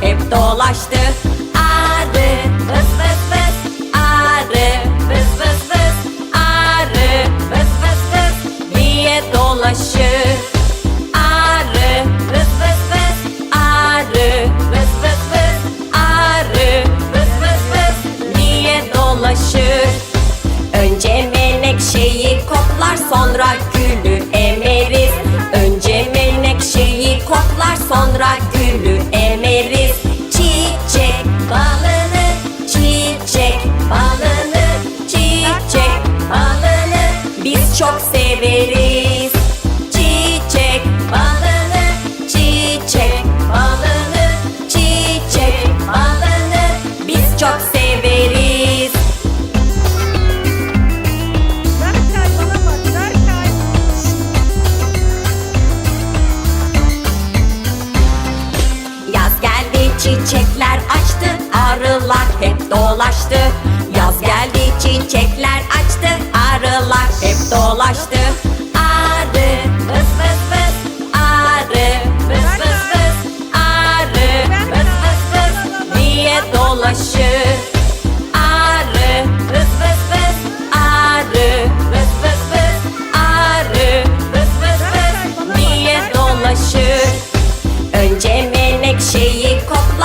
hep dolaştı. Arı vız vız vız. Arı vız vız vız. Arı vız vız vız. Diye dolaşır? Arı diye dolaşır? Önce menekşeyi koklar sonra gülü çiçekler açtı Arılar hep dolaştı. Yaz geldi çiçekler açtı Arılar hep dolaştı. Arı vız vız vız Arı vız vız vız Arı vız vız vız diye dolaşır? Arı vız Arı vız Arı vız diye dolaşır? Önce menekşeyi